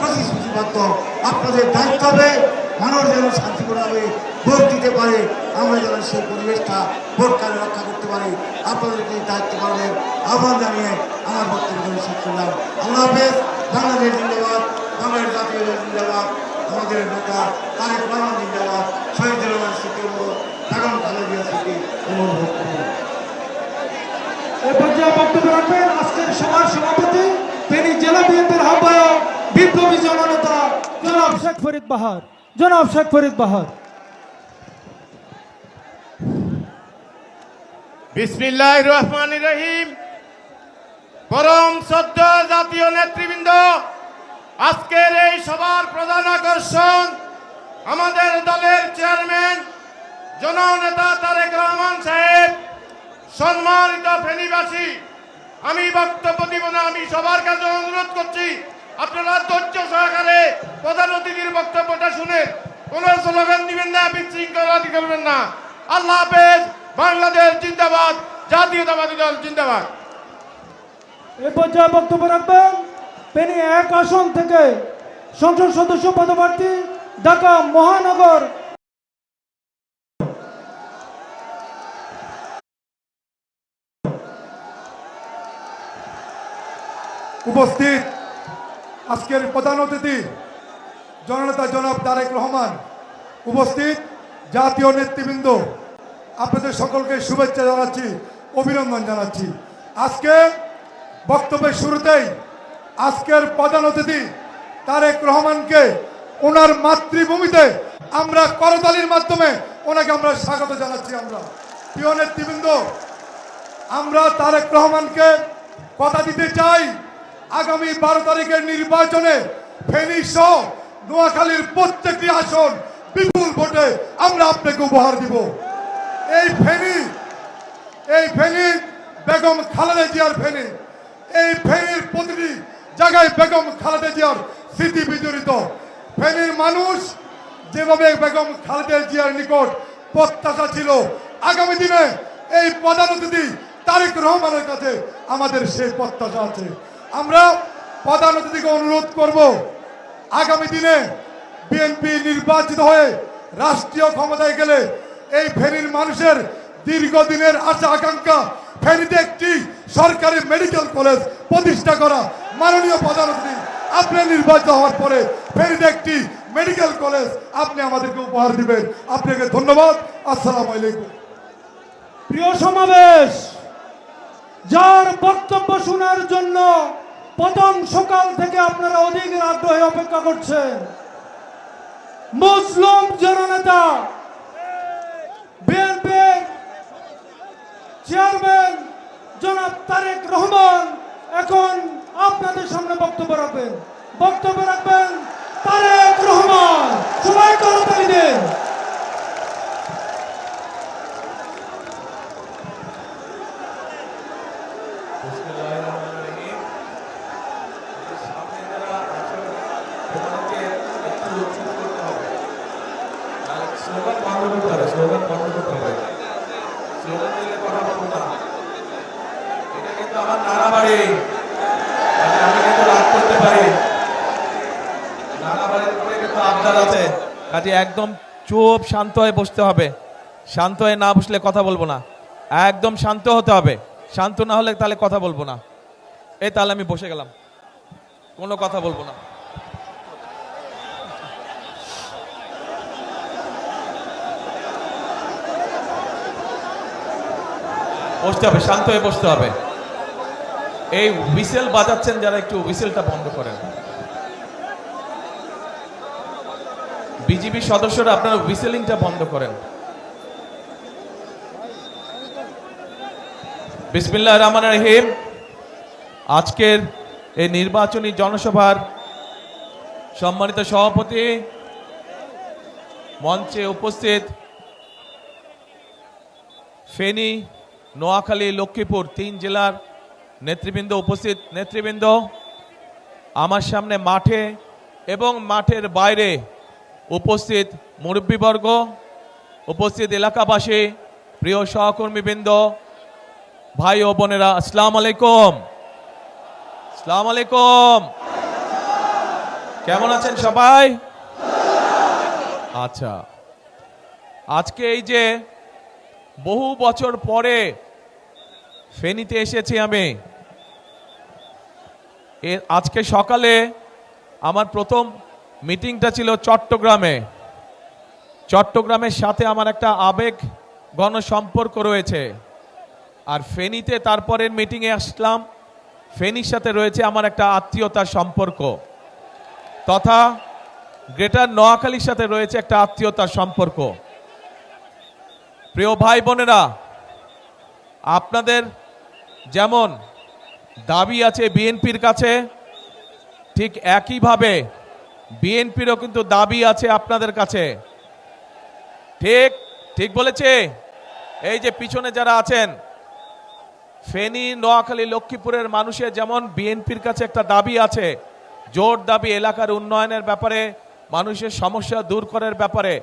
প্রতিশ্রুতিবদ্ধ। আপনাদের দায়িত্ব হবে, মানুষ যেন শান্তিপূর্ণভাবে ভোট দিতে পারে, আমরা যেন সেই পরিবেশটা ভোটকালে রক্ষা করতে পারি। আপনাদেরকে দায়িত্ব পালনের আহ্বান জানিয়ে আমার বক্তব্য শেষ করলাম। আল্লাহ হাফেজ, বাংলাদেশ জিন্দাবাদ, বাংলাদেশ জাতীয় জিন্দাবাদ, আমাদের নেতা তারেক রহমান জিন্দাবাদ, শহীদ রহমান স্মৃতি বেগম খালেদিয়া স্মৃতি অনুভব করুন এ পর্যায়ে বক্তব্য রাখবেন আজকের সভার সভাপতি ফেনী জেলা বিএনপির আহ্বায়ক। বিপ্লবী জননেতা জনাব শেখ ফরিদ বাহার, জনাব শেখ ফরিদ বাহার। বিসমিল্লাহ রহমান রহিম। পরম সদ্য জাতীয় নেতৃবৃন্দ, আজকের এই সভার প্রধান আকর্ষণ আমাদের দলের চেয়ারম্যান, জননেতা তারেক রহমান সাহেব। সম্মানিত ফেনীবাসী, আমি বক্তব্য দিব না, আমি সবার কাছে অনুরোধ করছি। আপনারা ধৈর্য সহকারে প্রধান অতিথির বক্তব্যটা শুনে কোনো স্লোগান দিবেন না বিশৃঙ্খলাদি করবেন না। আল্লাহ হাফেজ বাংলাদেশ জিন্দাবাদ জাতীয়তাবাদী দল জিন্দাবাদ। এ পর্যায়ে বক্তব্য রাখবেন ফেনী এক আসন থেকে সংসদ সদস্য পদপ্রার্থী ঢাকা মহানগর। উপস্থিত আজকের প্রধান অতিথি, জননেতা জনাব তারেক রহমান, উপস্থিত জাতীয় নেতৃবৃন্দ, আপনাদের সকলকে শুভেচ্ছা জানাচ্ছি, অভিনন্দন জানাচ্ছি। আজকে বক্তব্যের শুরুতেই আজকের প্রধান অতিথি তারেক রহমানকে ওনার মাতৃভূমিতে আমরা করতালির মাধ্যমে ওনাকে আমরা স্বাগত জানাচ্ছি আমরা। প্রিয় নেতৃবৃন্দ, আমরা তারেক রহমানকে কথা দিতে চাই। আগামী বারো তারিখের নির্বাচনে ফেনী সহ নোয়াখালীর প্রত্যেকটি আসন বিপুল ভোটে আমরা আপনাকে উপহার দিব। এই ফেনী এই ফেনী বেগম খালেদা জিয়ার ফেনী, এই ফেনীর প্রতিটি জায়গায় বেগম খালেদা জিয়ার স্মৃতি বিজড়িত। ফেনীর মানুষ যেভাবে বেগম খালেদা জিয়ার নিকট প্রত্যাশা ছিল, আগামী দিনে এই প্রধান অতিথি তারেক রহমানের কাছে আমাদের সেই প্রত্যাশা আছে। আমরা প্রধান অতিথিকে অনুরোধ করব, আগামী দিনে বিএনপি নির্বাচিত হয়ে রাষ্ট্রীয় ক্ষমতায় গেলে এই ফেনীর মানুষের দীর্ঘদিনের আশা আকাঙ্ক্ষা ফেনীতে একটি সরকারি মেডিকেল কলেজ প্রতিষ্ঠা করা মাননীয় প্রধান অতিথি আপনি নির্বাচিত হওয়ার পরে ফেনীতে একটি মেডিকেল কলেজ আপনি আমাদেরকে উপহার দিবেন। আপনাকে ধন্যবাদ। আসসালাম আলাইকুম। প্রিয় সমাবেশ, যার বক্তব্য শোনার জন্য প্রথম সকাল থেকে আপনারা অধিক আগ্রহে অপেক্ষা করছেন। মুসলিম জননেতা, বিএনপি চেয়ারম্যান জনাব তারেক রহমান এখন আপনাদের সামনে বক্তব্য রাখবেন। বক্তব্য রাখবেন তারেক রহমান সবাই করতালি দেন স্লোগান বন্ধ করতে হবে স্লোগান বন্ধ করতে হবে স্লোগান দিলে কথা বলব না এটা কিন্তু আমার নানা বাড়ি মানে আমি কিন্তু রাগ করতে পারি নানা বাড়ির পরে কিন্তু আবদার আছে কাজে একদম চুপ শান্ত হয়ে বসতে হবে। শান্ত হয়ে না বসলে কথা বলব না। একদম শান্ত হতে হবে। শান্ত না হলে তাহলে কথা বলব না। এই তাহলে আমি বসে গেলাম। কোনো কথা বলব না। বসতে হবে, শান্ত হয়ে বসতে হবে। এই হুইসেল বাজাচ্ছেন যারা একটু হুইসেলটা বন্ধ করেন। বিজিবি সদস্যরা আপনারা হুইসেলিংটা বন্ধ করেন। বিসমিল্লাহ রহমান রহিম। আজকের এই নির্বাচনী জনসভার সম্মানিত সভাপতি মঞ্চে উপস্থিত ফেনী, নোয়াখালী, লক্ষ্মীপুর তিন জেলার নেতৃবৃন্দ উপস্থিত। নেতৃবৃন্দ, আমার সামনে মাঠে এবং মাঠের বাইরে উপস্থিত মুরব্বীবর্গ, উপস্থিত এলাকাবাসী, প্রিয় সহকর্মীবৃন্দ, ভাই ও বোনেরা, আসসালাম আলাইকুম। আসসালাম আলাইকুম। কেমন আছেন সবাই? আচ্ছা আজকে এই যে বহু বছর পরে ফেনীতে এসেছি আমি। আজকে সকালে আমার প্রথম মিটিংটা ছিল চট্টগ্রামে। চট্টগ্রামের সাথে আমার একটা আবেগ ঘন সম্পর্ক রয়েছে। আর ফেনীতে তারপরের মিটিংয়ে আসলাম, ফেনীর সাথে রয়েছে আমার একটা আত্মীয়তার সম্পর্ক। তথা গ্রেটার নোয়াখালীর সাথে রয়েছে একটা আত্মীয়তার সম্পর্ক। প্রিয় ভাই বোনেরা আপনাদের যেমন দাবি আছে বিএনপির কাছে, ঠিক একইভাবে বিএনপিরও কিন্তু দাবি আছে আপনাদের কাছে। ঠিক ঠিক বলেছে? এই যে পিছনে যারা আছেন, ফেনী, নোয়াখালী, লক্ষ্মীপুরের মানুষের যেমন বিএনপির কাছে একটা দাবি আছে, জোর দাবি এলাকার উন্নয়নের ব্যাপারে, মানুষের সমস্যা দূর করার ব্যাপারে,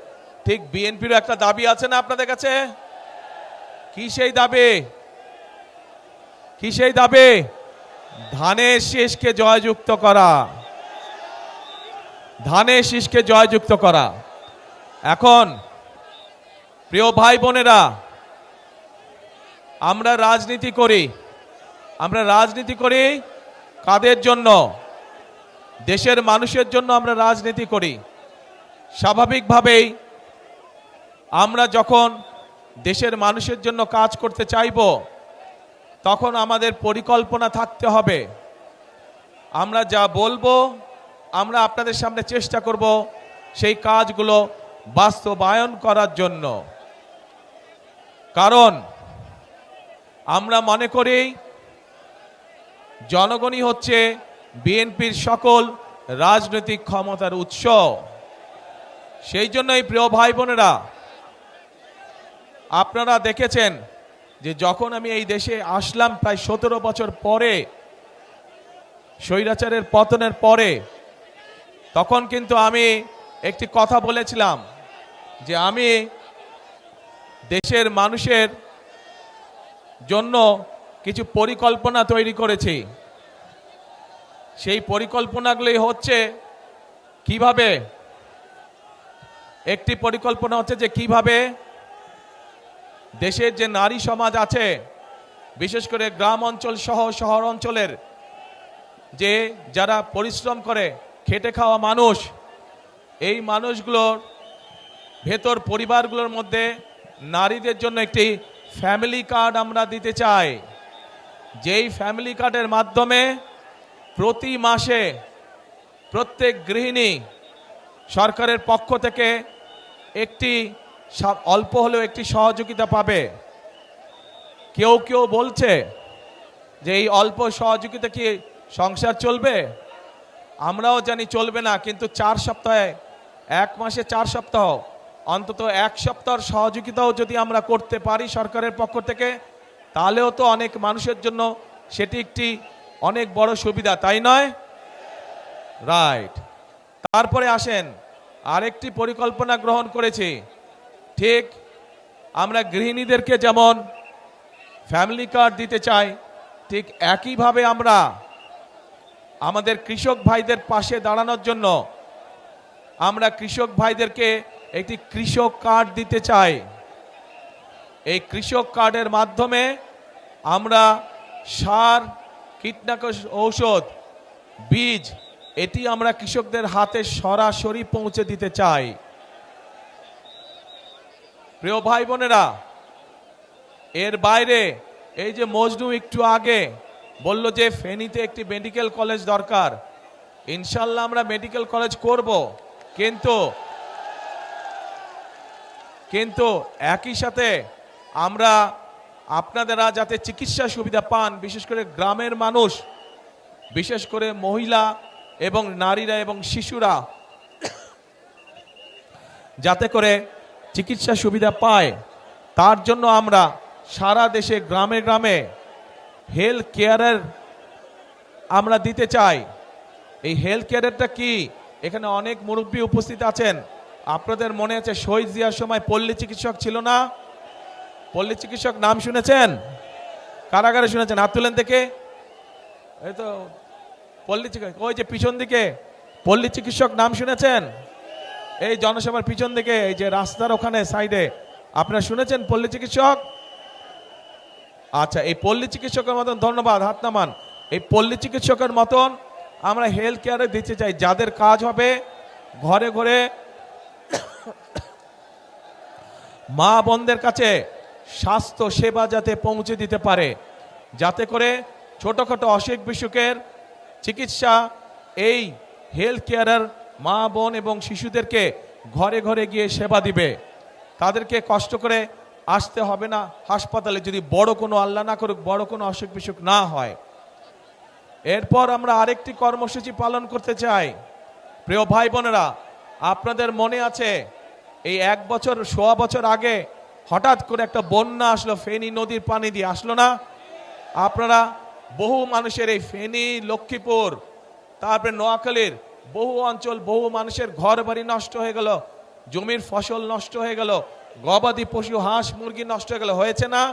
ঠিক বিএনপিরও একটা দাবি আছে না আপনাদের কাছে? কি সেই দাবি? কি সেই দাবি? ধানের শেষকে জয়যুক্ত করা। ধানের শীষকে জয়যুক্ত করা। এখন, প্রিয় ভাই বোনেরা, আমরা রাজনীতি করি। আমরা রাজনীতি করি কাদের জন্য? দেশের মানুষের জন্য আমরা রাজনীতি করি। স্বাভাবিকভাবেই আমরা যখন দেশের মানুষের জন্য কাজ করতে চাইব, তখন আমাদের পরিকল্পনা থাকতে হবে। আমরা যা বলব আমরা আপনাদের সামনে চেষ্টা করব সেই কাজগুলো বাস্তবায়ন করার জন্য। কারণ আমরা মনে করি জনগণই হচ্ছে বিএনপির সকল রাজনৈতিক ক্ষমতার উৎস। সেই জন্যই প্রিয় ভাই বোনেরা, আপনারা দেখেছেন যে যখন আমি এই দেশে আসলাম প্রায় সতেরো বছর পরে, স্বৈরাচারের পতনের পরে তখন কিন্তু আমি একটি কথা বলেছিলাম যে আমি দেশের মানুষের জন্য কিছু পরিকল্পনা তৈরি করেছি। সেই পরিকল্পনাগুলি হচ্ছে কীভাবে একটি পরিকল্পনা হচ্ছে যে কীভাবে দেশের যে নারী সমাজ আছে, বিশেষ করে গ্রাম অঞ্চল সহ শহর অঞ্চলের যে যারা পরিশ্রম করে খেটে খাওয়া মানুষ, এই মানুষগুলোর ভেতর পরিবারগুলোর মধ্যে নারীদের জন্য একটি ফ্যামিলি কার্ড আমরা দিতে চাই। যেই ফ্যামিলি কার্ডের মাধ্যমে প্রতি মাসে প্রত্যেক গৃহিণী সরকারের পক্ষ থেকে একটি অল্প হলেও একটি সহযোগিতা পাবে। কেউ কেউ বলছে যে এই অল্প সহযোগিতা কি সংসার চলবে? আমরাও জানি চলবে না, কিন্তু চার সপ্তাহে, এক মাসে চার সপ্তাহ, অন্তত এক সপ্তাহের সহযোগিতাও যদি আমরা করতে পারি সরকারের পক্ষ থেকে, তাহলেও তো অনেক মানুষের জন্য সেটি একটি অনেক বড় সুবিধা, তাই নয়? রাইট তারপরে আসেন, আরেকটি পরিকল্পনা গ্রহণ করেছি। ঠিক, আমরা গৃহিণীদেরকে যেমন ফ্যামিলি কার্ড দিতে চাই, ঠিক একইভাবে আমরা আমাদের কৃষক ভাইদের পাশে দাঁড়ানোর জন্য আমরা কৃষক ভাইদেরকে একটি কৃষক কার্ড দিতে চাই। এই কৃষক কার্ডের মাধ্যমে আমরা সার, কীটনাশক ঔষধ, বীজ, এটি আমরা কৃষকদের হাতে সরাসরি পৌঁছে দিতে চাই। প্রিয় ভাই বোনেরা, এর বাইরে এই যে মজনু একটু আগে বলল যে, ফেনীতে একটি মেডিকেল কলেজ দরকার। ইনশাল্লাহ আমরা মেডিকেল কলেজ করব। কিন্তু কিন্তু একই সাথে আমরা আপনাদেরা যাতে চিকিৎসা সুবিধা পান, বিশেষ করে গ্রামের মানুষ, বিশেষ করে মহিলা এবং নারীরা এবং শিশুরা, যাতে করে চিকিৎসা সুবিধা পায়, তার জন্য আমরা সারা দেশে, গ্রামে গ্রামে হেলথ কেয়ারের আমরা দিতে চাই। এই হেলথ কেয়ারেরটা কি? এখানে অনেক মুরব্বী উপস্থিত আছেন। আপনাদের মনে আছে শহীদ জিয়ার সময় পল্লী চিকিৎসক ছিল না? পল্লী চিকিৎসক নাম শুনেছেন? কারাগারে শুনেছেন? হাত তুলেন থেকে? এই তো পল্লী চিকিৎসক, ওই যে পিছন দিকে। পল্লী চিকিৎসক নাম শুনেছেন? এই জনসভার পিছন দিকে, এই যে রাস্তার ওখানে সাইডে। আপনারা শুনেছেন পল্লী চিকিৎসক? আচ্ছা এই পল্লী চিকিৎসকের মতন ধন্যবাদ, হাত নামান। এই পল্লী চিকিৎসকের মতন আমরা হেলথ কেয়ারে দিতে চাই, যাদের কাজ হবে ঘরে ঘরে মা বোনদের কাছে স্বাস্থ্য সেবা যাতে পৌঁছে দিতে পারে, যাতে করে ছোটোখাটো অসুখ বিসুখের চিকিৎসা এই হেলথ কেয়ারের মা বোন এবং শিশুদেরকে ঘরে ঘরে গিয়ে সেবা দিবে। তাদেরকে কষ্ট করে আসতে হবে না। হাসপাতালে যদি বড় কোনো আল্লাহ না করুক, বড় কোনো অসুখ বিসুখ না হয়। এরপর আমরা আরেকটি কর্মসূচি পালন করতে চাই। প্রিয় ভাই বোনেরা, আপনাদের মনে আছে, এই এক বছর, সোয়া বছর আগে হঠাৎ করে একটা বন্যা আসলো, ফেনী নদীর পানি দিয়ে আসলো না? আপনারা বহু মানুষের এই ফেনী, লক্ষ্মীপুর, তারপরে নোয়াখালীর বহু অঞ্চল, বহু মানুষের ঘর বাড়ি নষ্ট হয়ে গেল, জমির ফসল নষ্ট হয়ে গেল গবাদি পশু, হাঁস, মুরগি নষ্ট হয়ে গেল হয়েছে না?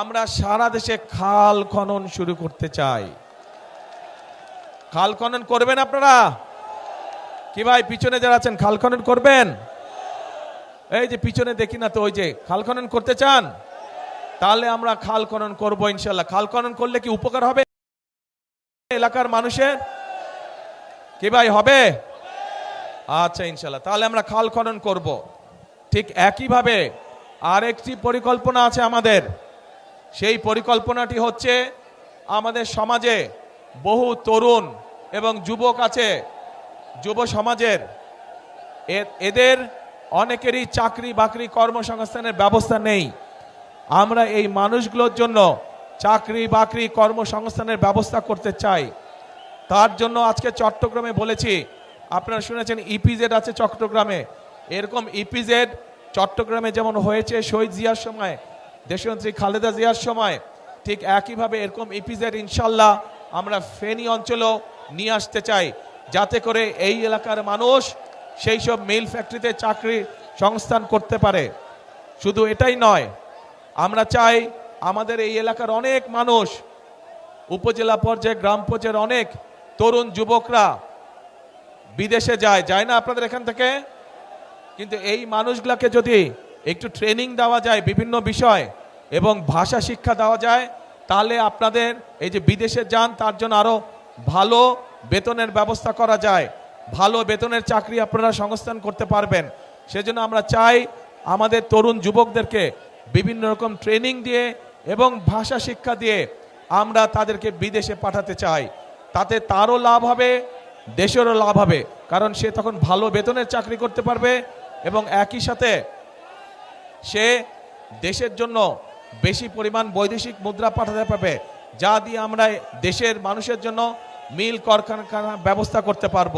আমরা সারা দেশে খাল খনন শুরু করতে চাই। খাল খনন করবেন আপনারা? কি ভাই, পিছনে যারা আছেন, খাল খনন করবেন? এই যে পিছনে দেখি না তো, ওই যে খাল খনন করতে চান? তাহলে আমরা খাল খনন করব ইনশাল্লাহ খাল খনন করলে কি উপকার হবে এলাকার মানুষের? কি ভাই, হবে? আচ্ছা ইনশাল্লাহ তাহলে আমরা খাল খনন করব। ঠিক একইভাবে আরেকটি পরিকল্পনা আছে আমাদের। সেই পরিকল্পনাটি হচ্ছে আমাদের সমাজে বহু তরুণ এবং যুবক আছে, যুব সমাজের। এদের অনেকেরই চাকরি বাকরি কর্মসংস্থানের ব্যবস্থা নেই। আমরা এই মানুষগুলোর জন্য চাকরি বাকরি কর্মসংস্থানের ব্যবস্থা করতে চাই। তার জন্য আজকে চট্টগ্রামে বলেছি, আপনারা শুনেছেন ইপিজেড আছে চট্টগ্রামে। এরকম ইপিজেড চট্টগ্রামে যেমন হয়েছে শহীদ জিয়ার সময় দেশমন্ত্রী খালেদা জিয়ার সময়, ঠিক একইভাবে এরকম ইপিজেড ইনশাল্লাহ আমরা ফেনী অঞ্চলেও নিয়ে আসতে চাই। যাতে করে এই এলাকার মানুষ সেই সব মিল ফ্যাক্টরিতে চাকরি সংস্থান করতে পারে। শুধু এটাই নয়, আমরা চাই আমাদের এই এলাকার অনেক মানুষ, উপজেলা পর্যায়ে, গ্রাম পর্যায়ের অনেক তরুণ যুবকরা বিদেশে যায়। যায় না আপনাদের এখান থেকে? কিন্তু এই মানুষগুলোকে যদি একটু ট্রেনিং দেওয়া যায় বিভিন্ন বিষয় এবং ভাষা শিক্ষা দেওয়া যায়, তাহলে আপনাদের এই যে বিদেশে যান, তার জন্য আরও ভালো বেতনের ব্যবস্থা করা যায়। ভালো বেতনের চাকরি আপনারা সংস্থান করতে পারবেন। সেজন্য আমরা চাই আমাদের তরুণ যুবকদেরকে বিভিন্ন রকম ট্রেনিং দিয়ে এবং ভাষা শিক্ষা দিয়ে আমরা তাদেরকে বিদেশে পাঠাতে চাই। তাতে তারও লাভ হবে, দেশেরও লাভ হবে। কারণ সে তখন ভালো বেতনের চাকরি করতে পারবে এবং একই সাথে সে দেশের জন্য বেশি পরিমাণ বৈদেশিক মুদ্রা পাঠাতে পারবে, যা দিয়ে আমরা দেশের মানুষের জন্য মিল কারখানা ব্যবস্থা করতে পারব।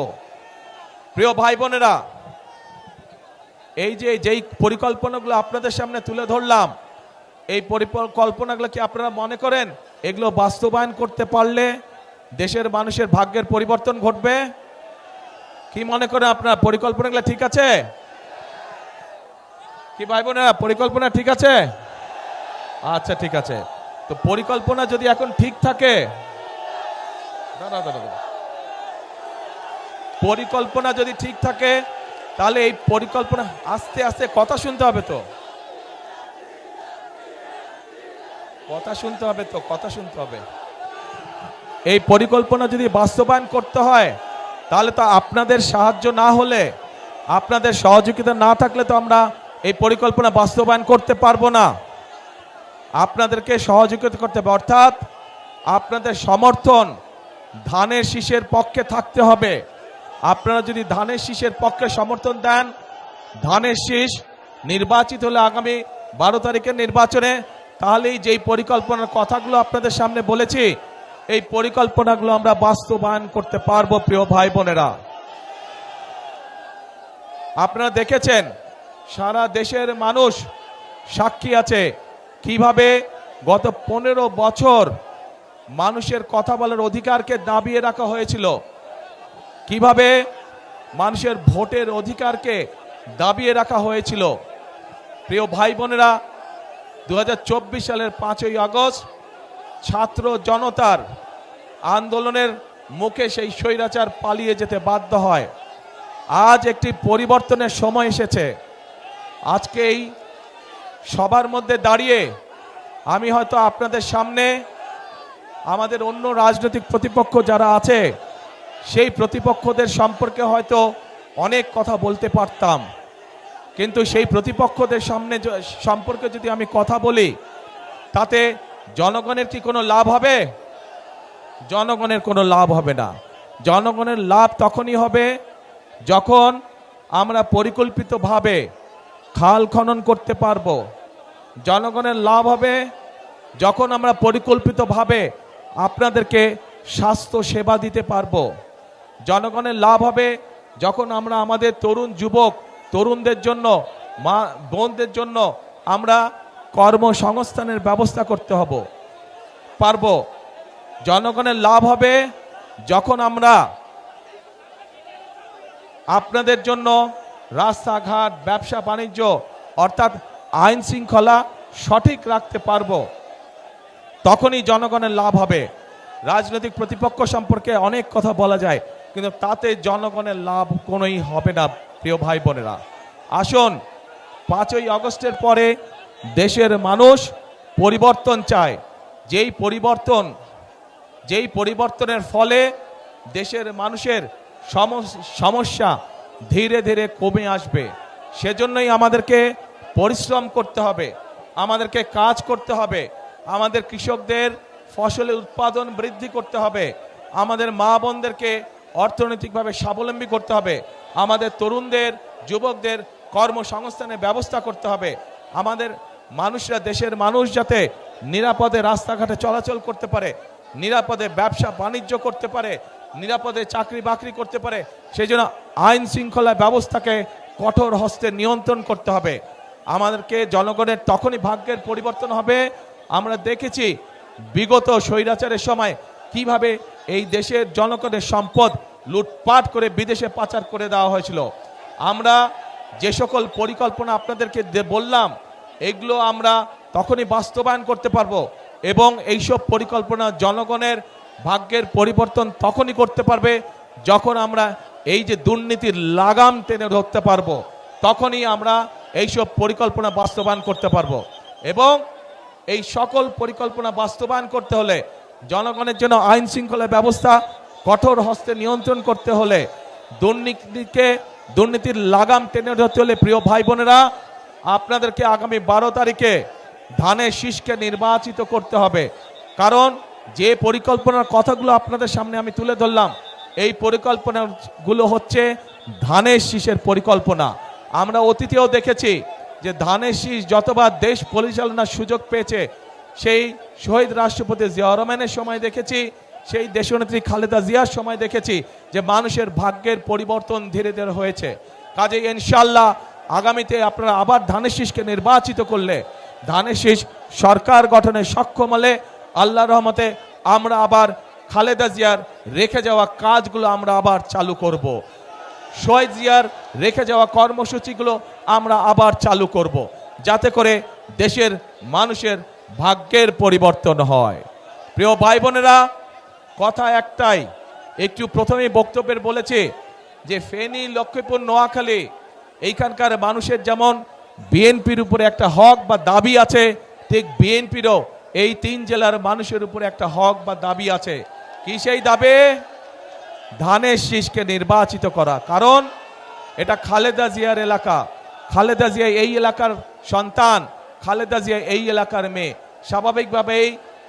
প্রিয় ভাই বোনেরা, এই যে যেই পরিকল্পনাগুলো আপনাদের সামনে তুলে ধরলাম, এই পরিকল্পনাগুলো কি আপনারা মনে করেন এগুলো বাস্তবায়ন করতে পারলে দেশের মানুষের ভাগ্যের পরিবর্তন ঘটবে? কি মনে করেন আপনার? পরিকল্পনাগুলো ঠিক আছে? কি ভাই বোনেরা পরিকল্পনা ঠিক আছে? আচ্ছা ঠিক আছে। তো পরিকল্পনা যদি এখন ঠিক থাকে দাঁড়া দাঁড়া। পরিকল্পনা যদি ঠিক থাকে, তাহলে এই পরিকল্পনা আস্তে আস্তে কথা শুনতে হবে তো। কথা শুনতে হবে তো, কথা শুনতে হবে। এই পরিকল্পনা যদি বাস্তবায়ন করতে হয়, তাহলে তো আপনাদের সাহায্য না হলে, আপনাদের সহযোগিতা না থাকলে তো আমরা এই পরিকল্পনা বাস্তবায়ন করতে পারব না। আপনাদেরকে সহযোগিতা করতে হবে। অর্থাৎ আপনাদের সমর্থন ধানের শীষের পক্ষে থাকতে হবে। আপনারা যদি ধানের শীষের পক্ষে সমর্থন দেন, ধানের শীষ নির্বাচিত হলে আগামী বারো তারিখের নির্বাচনে, তাহলেই যেই পরিকল্পনার কথাগুলো আপনাদের সামনে বলেছি, এই পরিকল্পনাগুলো আমরা বাস্তবায়ন করতে পারব, প্রিয় ভাই বোনেরা। আপনারা দেখেছেন সারা দেশের মানুষ সাক্ষী আছে। কীভাবে গত পনেরো বছর মানুষের কথা বলার অধিকারকে দাবিয়ে রাখা হয়েছিল? কীভাবে মানুষের ভোটের অধিকারকে দাবিয়ে রাখা হয়েছিল? প্রিয় ভাই বোনেরা দু হাজার চব্বিশ সালের পাঁচই আগস্ট ছাত্র জনতার আন্দোলনের মুখে সেই স্বৈরাচার পালিয়ে যেতে বাধ্য হয়। আজ একটি পরিবর্তনের সময় এসেছে। আজকে এই সবার মধ্যে দাঁড়িয়ে আমি হয়তো আপনাদের সামনে আমাদের অন্য রাজনৈতিক প্রতিপক্ষ যারা আছে, সেই প্রতিপক্ষদের সম্পর্কে হয়তো অনেক কথা বলতে পারতাম। কিন্তু সেই প্রতিপক্ষদের সামনে সম্পর্কে যদি আমি কথা বলি, তাতে জনগণের কি কোনো লাভ হবে? জনগণের কোনো লাভ হবে না। জনগণের লাভ তখনই হবে যখন আমরা পরিকল্পিতভাবে খাল খনন করতে পারব। জনগণের লাভ হবে যখন আমরা পরিকল্পিতভাবে আপনাদেরকে স্বাস্থ্য সেবা দিতে পারব। জনগণের লাভ হবে যখন আমরা আমাদের তরুণ যুবক, তরুণদের জন্য, মা, বোনদের জন্য আমরা কর্মসংস্থানের ব্যবস্থা করতে হব, পারব। জনগণের লাভ হবে যখন আমরা আপনাদের জন্য রাস্তাঘাট, ব্যবসা, বাণিজ্য, অর্থাৎ আইন শৃঙ্খলা সঠিক রাখতে পারব। তখনই জনগণের লাভ হবে। রাজনৈতিক প্রতিপক্ষ সম্পর্কে অনেক কথা বলা যায়, কিন্তু তাতে জনগণের লাভ কোনোই হবে না, প্রিয় ভাই বোনেরা আসুন, পাঁচই আগস্টের পরে দেশের মানুষ পরিবর্তন চায়। যেই পরিবর্তন, যেই পরিবর্তনের ফলে দেশের মানুষের সমস- সমস্যা ধীরে ধীরে কমে আসবে। সেজন্যই আমাদেরকে পরিশ্রম করতে হবে, আমাদেরকে কাজ করতে হবে, আমাদের কৃষকদের ফসলের উৎপাদন বৃদ্ধি করতে হবে, আমাদের মা বোনদেরকে অর্থনৈতিকভাবে স্বাবলম্বী করতে হবে, আমাদের তরুণদের, যুবকদের কর্মসংস্থানের ব্যবস্থা করতে হবে, আমাদের মানুষরা, দেশের মানুষ যাতে নিরাপদে রাস্তাঘাটে চলাচল করতে পারে, নিরাপদে ব্যবসা বাণিজ্য করতে পারে নিরাপদে চাকরি বাকরি করতে পারে সেই জন্য আইন শৃঙ্খলা ব্যবস্থাকে কঠোর হস্তে নিয়ন্ত্রণ করতে হবে। আমাদেরকে জনগণের তখনই ভাগ্যের পরিবর্তন হবে। আমরা দেখেছি বিগত স্বৈরাচারের সময় কীভাবে এই দেশের জনগণের সম্পদ লুটপাট করে বিদেশে পাচার করে দেওয়া হয়েছিল। আমরা যে সকল পরিকল্পনা আপনাদেরকে বললাম, এগুলো আমরা তখনই বাস্তবায়ন করতে পারব এবং এইসব পরিকল্পনা জনগণের ভাগ্যের পরিবর্তন তখনই করতে পারবে যখন আমরা এই যে দুর্নীতির লাগাম টেনে ধরতে পারব, তখনই আমরা এইসব পরিকল্পনা বাস্তবায়ন করতে পারব। এবং এই সকল পরিকল্পনা বাস্তবায়ন করতে হলে জনগণের জন্য আইন শৃঙ্খলা ব্যবস্থা কঠোর হস্তে নিয়ন্ত্রণ করতে হলে দুর্নীতিকে, দুর্নীতির লাগাম টেনে ধরতে হলে প্রিয় ভাই বোনেরা আপনাদেরকে আগামী বারো তারিখে ধানের শীষকে নির্বাচিত করতে হবে। কারণ যে পরিকল্পনার কথাগুলো আপনাদের সামনে আমি তুলে ধরলাম, এই পরিকল্পনাগুলো হচ্ছে ধানের শীষের পরিকল্পনা। আমরা অতীতেও দেখেছি যে ধানের শীষ যতবার দেশ পরিচালনার সুযোগ পেয়েছে, সেই শহীদ রাষ্ট্রপতি জিয়া রহমানের সময় দেখেছি, সেই দেশনেত্রী খালেদা জিয়ার সময় দেখেছি যে মানুষের ভাগ্যের পরিবর্তন ধীরে ধীরে হয়েছে। কাজে ইনশাল্লাহ আগামীতে আপনারা আবার ধানের শীষকে নির্বাচিত করলে, ধানের শীষ সরকার গঠনে সক্ষম হলে আল্লাহ রহমতে আমরা আবার খালেদা জিয়ার রেখে যাওয়া কাজগুলো আমরা আবার চালু করব। শহীদ জিয়ার রেখে যাওয়া কর্মসূচিগুলো আমরা আবার চালু করব। যাতে করে দেশের মানুষের ভাগ্যের পরিবর্তন হয় প্রিয় ভাই বোনেরা, কথা একটাই, একটু প্রথমেই বক্তব্যের বলেছে যে ফেনী, লক্ষ্মীপুর, নোয়াখালী, এইখানকার মানুষের যেমন বিএনপির উপরে একটা হক বা দাবি আছে, ঠিক বিএনপিরও এই তিন জেলার মানুষের উপরে একটা হক বা দাবি আছে। কি সেই দাবি? ধানের শীষকে নির্বাচিত করা। কারণ এটা খালেদা জিয়ার এলাকা। খালেদা জিয়া এই এলাকার সন্তান, খালেদা জিয়া এই এলাকার মেয়ে। স্বাভাবিকভাবেই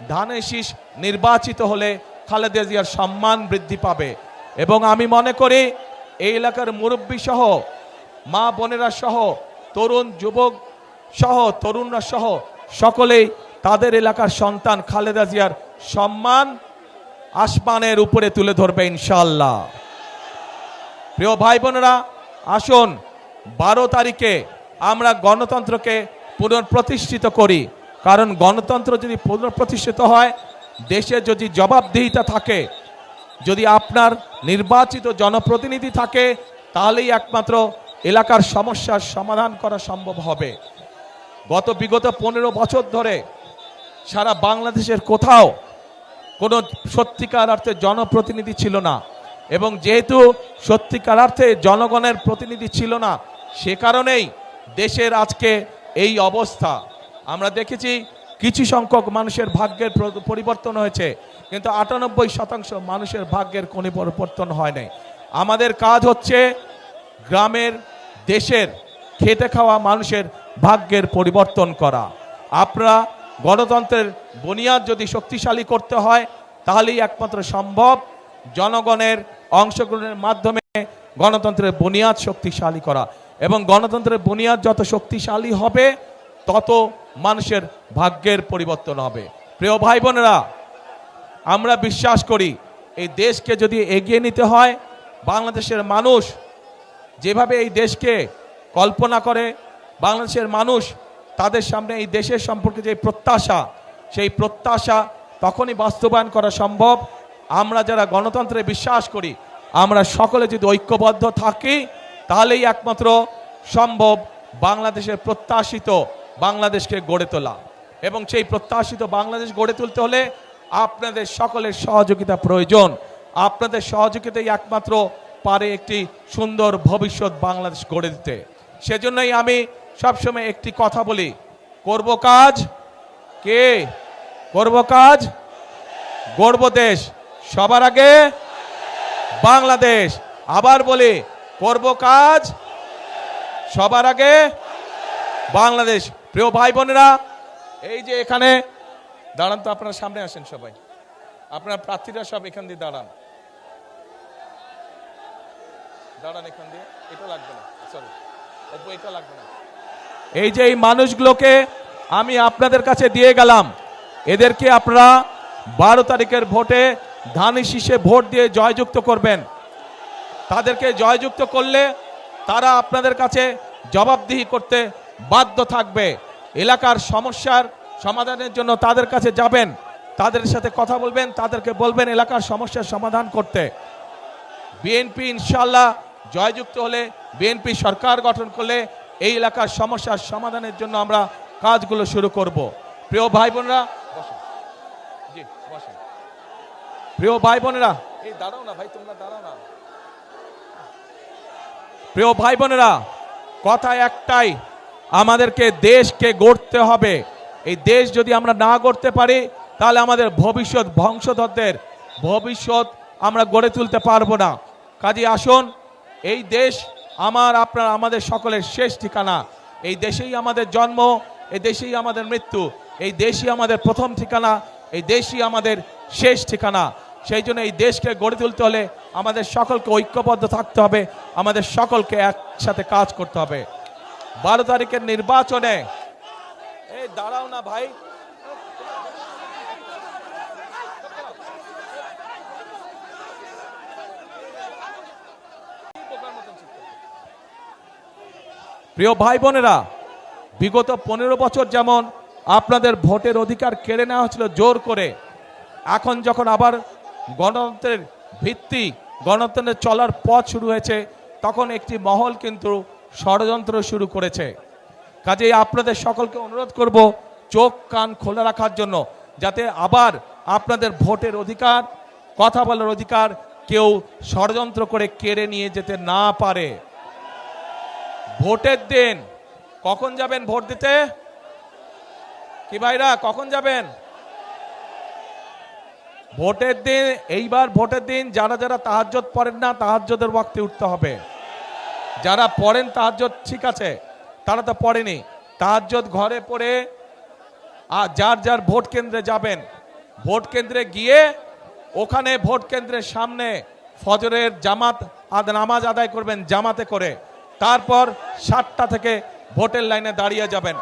ধানের শীষ নির্বাচিত হলে খালেদা জিয়ার সম্মান বৃদ্ধি পাবে। এবং আমি মনে করি, এই এলাকার মুরব্বী সহ, মা বোনেরা সহ, তরুণ যুবক সহ, তরুণরা সহ, সকলেই তাদের এলাকার সন্তান খালেদা জিয়ার সম্মান আসমানের উপরে তুলে ধরবে ইনশাল্লাহ প্রিয় ভাই বোনেরা আসুন, বারো তারিখে আমরা গণতন্ত্রকে পুনঃপ্রতিষ্ঠিত করি। কারণ গণতন্ত্র যদি পুনঃপ্রতিষ্ঠিত হয়, দেশে যদি জবাবদিহিতা থাকে, যদি আপনার নির্বাচিত জনপ্রতিনিধি থাকে, তাহলেই একমাত্র এলাকার সমস্যার সমাধান করা সম্ভব হবে। গত বিগত পনেরো বছর ধরে সারা বাংলাদেশের কোথাও কোনো সত্যিকার অর্থে জনপ্রতিনিধি ছিল না। এবং যেহেতু সত্যিকার অর্থে জনগণের প্রতিনিধি ছিল না, সে কারণেই দেশের আজকে এই অবস্থা। আমরা দেখেছি কিছু সংখ্যক মানুষের ভাগ্যের পরিবর্তন হয়েছে, কিন্তু আটানব্বই শতাংশ মানুষের ভাগ্যের কোনো পরিবর্তন হয় নাই। আমাদের কাজ হচ্ছে গ্রামের, দেশের খেতে খাওয়া মানুষের ভাগ্যের পরিবর্তন করা। আপনারা গণতন্ত্রের বুনিয়াদ যদি শক্তিশালী করতে হয়, তাহলেই একমাত্র সম্ভব জনগণের অংশগ্রহণের মাধ্যমে গণতন্ত্রের বুনিয়াদ শক্তিশালী করা। এবং গণতন্ত্রের বুনিয়াদ যত শক্তিশালী হবে, তত মানুষের ভাগ্যের পরিবর্তন হবে। প্রিয় ভাই বোনেরা আমরা বিশ্বাস করি, এই দেশকে যদি এগিয়ে নিতে হয়, বাংলাদেশের মানুষ যেভাবে এই দেশকে কল্পনা করে, বাংলাদেশের মানুষ তাদের সামনে এই দেশের সম্পর্কে যে প্রত্যাশা, সেই প্রত্যাশা তখনই বাস্তবায়ন করা সম্ভব। আমরা যারা গণতন্ত্রে বিশ্বাস করি, আমরা সকলে যদি ঐক্যবদ্ধ থাকি, তাহলেই একমাত্র সম্ভব বাংলাদেশের প্রত্যাশিত বাংলাদেশকে গড়ে তোলা। এবং সেই প্রত্যাশিত বাংলাদেশ গড়ে তুলতে হলে আপনাদের সকলের সহযোগিতা প্রয়োজন। আপনাদের সহযোগিতাই একমাত্র পারে একটি সুন্দর ভবিষ্যৎ বাংলাদেশ গড়ে দিতে। সেজন্যই আমি সবসময় একটি কথা বলি। করব কাজ কে? করব কাজ? গড়ব দেশ। সবার আগে বাংলাদেশ। আবার বলি, করব কাজ সবার আগে বাংলাদেশ। প্রিয় ভাই বোনেরা, এই যে এখানে, দাঁড়ান তো, আপনারা সামনে আসেন সবাই। আপনার প্রার্থীরা সব এখান দিয়ে দাঁড়ান। দাঁড়ান এখান দিয়ে, এটা লাগবে না সরি এটা লাগবে না। এই যে এই মানুষগুলোকে আমি আপনাদের কাছে দিয়ে গেলাম, এদেরকে আপনারা বারো তারিখের ভোটে ধানি শীষে ভোট দিয়ে জয়যুক্ত করবেন। তাদেরকে জয়যুক্ত করলে তারা আপনাদের কাছে জবাবদিহি করতে বাধ্য থাকবে। এলাকার সমস্যার সমাধানের জন্য তাদের কাছে যাবেন, তাদের সাথে কথা বলবেন, তাদেরকে বলবেন এলাকার সমস্যার সমাধান করতে। বিএনপি ইনশাল্লাহ জয়যুক্ত হলে বিএনপি সরকার গঠন করলে এই এলাকার সমস্যার সমাধানের জন্য আমরা কাজগুলো শুরু করব। প্রিয় ভাই বোনেরা প্রিয় ভাই বোনেরা এই দাঁড়াও না ভাই তোমরা দাঁড়াও না। প্রিয় ভাই বোনেরা কথা একটাই আমাদেরকে দেশকে গড়তে হবে। এই দেশ যদি আমরা না গড়তে পারি তাহলে আমাদের ভবিষ্যৎ বংশধরদের ভবিষ্যৎ আমরা গড়ে তুলতে পারব না। কাজে আসুন এই দেশ আমার, আপনার, আমাদের সকলের শেষ ঠিকানা। এই দেশেই আমাদের জন্ম, এই দেশেই আমাদের মৃত্যু, এই দেশই আমাদের প্রথম ঠিকানা, এই দেশই আমাদের শেষ ঠিকানা। সেই জন্য এই দেশকে গড়ে তুলতে হলে আমাদের সকলকে ঐক্যবদ্ধ থাকতে হবে, আমাদের সকলকে একসাথে কাজ করতে হবে। বারো তারিখের নির্বাচনে এই দাঁড়াও না ভাই। প্রিয় ভাই বোনেরা, বিগত পনেরো বছর যেমন আপনাদের ভোটের অধিকার কেড়ে নেওয়া হয়েছিল জোর করে, এখন যখন আবার গণতন্ত্রের ভিত্তি গণতন্ত্রের চলার পথ শুরু হয়েছে, তখন একটি মহল কিন্তু ষড়যন্ত্র শুরু করেছে। কাজেই আপনাদের সকলকে অনুরোধ করব চোখ কান খোলা রাখার জন্য, যাতে আবার আপনাদের ভোটের অধিকার, কথা বলার অধিকার কেউ ষড়যন্ত্র করে কেড়ে নিয়ে যেতে না পারে। ভোটের দিন। কখন যাবেন ভোট দিতে? কি ভাইরা, কখন যাবেন? ভোটের দিন, এইবার ভোটের দিন যারা যারা তাহাজ্জত পড়েন না, তাহাজ্জদের ওয়াক্তে উঠতে হবে। যারা পড়েন তাহাজ্জত ঠিক আছে, তারা তো পড়েনি। তাহাজ্জত ঘরে পড়ে আর যার যার ভোট কেন্দ্রে যাবেন, ভোট কেন্দ্রে গিয়ে ওখানে ভোট কেন্দ্রের সামনে ফজরের জামাত আদ, নামাজ আদায় করবেন জামাতে করে। তারপর সাতটা থেকে ভোটের লাইনে দাঁড়িয়ে যাবেন।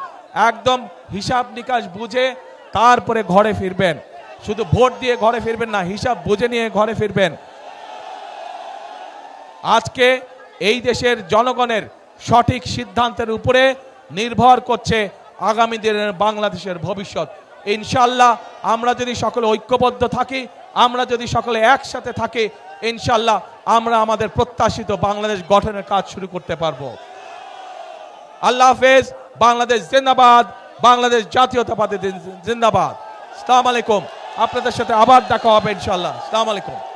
একদম হিসাব নিকাশ বুঝে তারপরে ঘরে ফিরবেন। শুধু ভোট দিয়ে ঘরে ফিরবেন না, হিসাব বুঝে নিয়ে ঘরে ফিরবেন। আজকে এই দেশের জনগণের সঠিক সিদ্ধান্তের উপরে নির্ভর করছে আগামী দিনের বাংলাদেশের ভবিষ্যৎ। ইনশাল্লাহ আমরা যদি সকলে ঐক্যবদ্ধ থাকি, আমরা যদি সকলে একসাথে থাকি, ইনশাল্লাহ আমরা আমাদের প্রত্যাশিত বাংলাদেশ গঠনের কাজ শুরু করতে পারব। আল্লাহ হাফেজ, বাংলাদেশ জিন্দাবাদ, বাংলাদেশ জাতীয়তাবাদী জিন্দাবাদ। সালাম আলাইকুম। আপনাদের সাথে আবার দেখা হবে ইনশাল্লাহ। সালাম আলাইকুম।